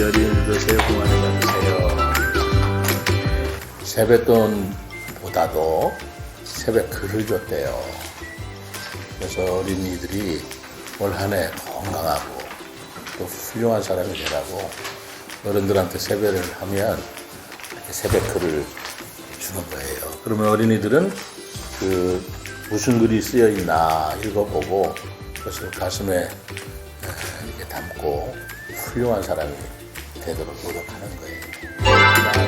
여린 무도 새해 복 많이 받으세요. 세뱃돈보다도 세뱃글을 줬대요. 그래서 어린이들이 올 한 해 건강하고 또 훌륭한 사람이 되라고 어른들한테 세배를 하면 세뱃글을 주는 거예요. 그러면 어린이들은 그 무슨 글이 쓰여 있나 읽어보고 그것을 가슴에 담고 훌륭한 사람이 되도록 노력하는 거예요.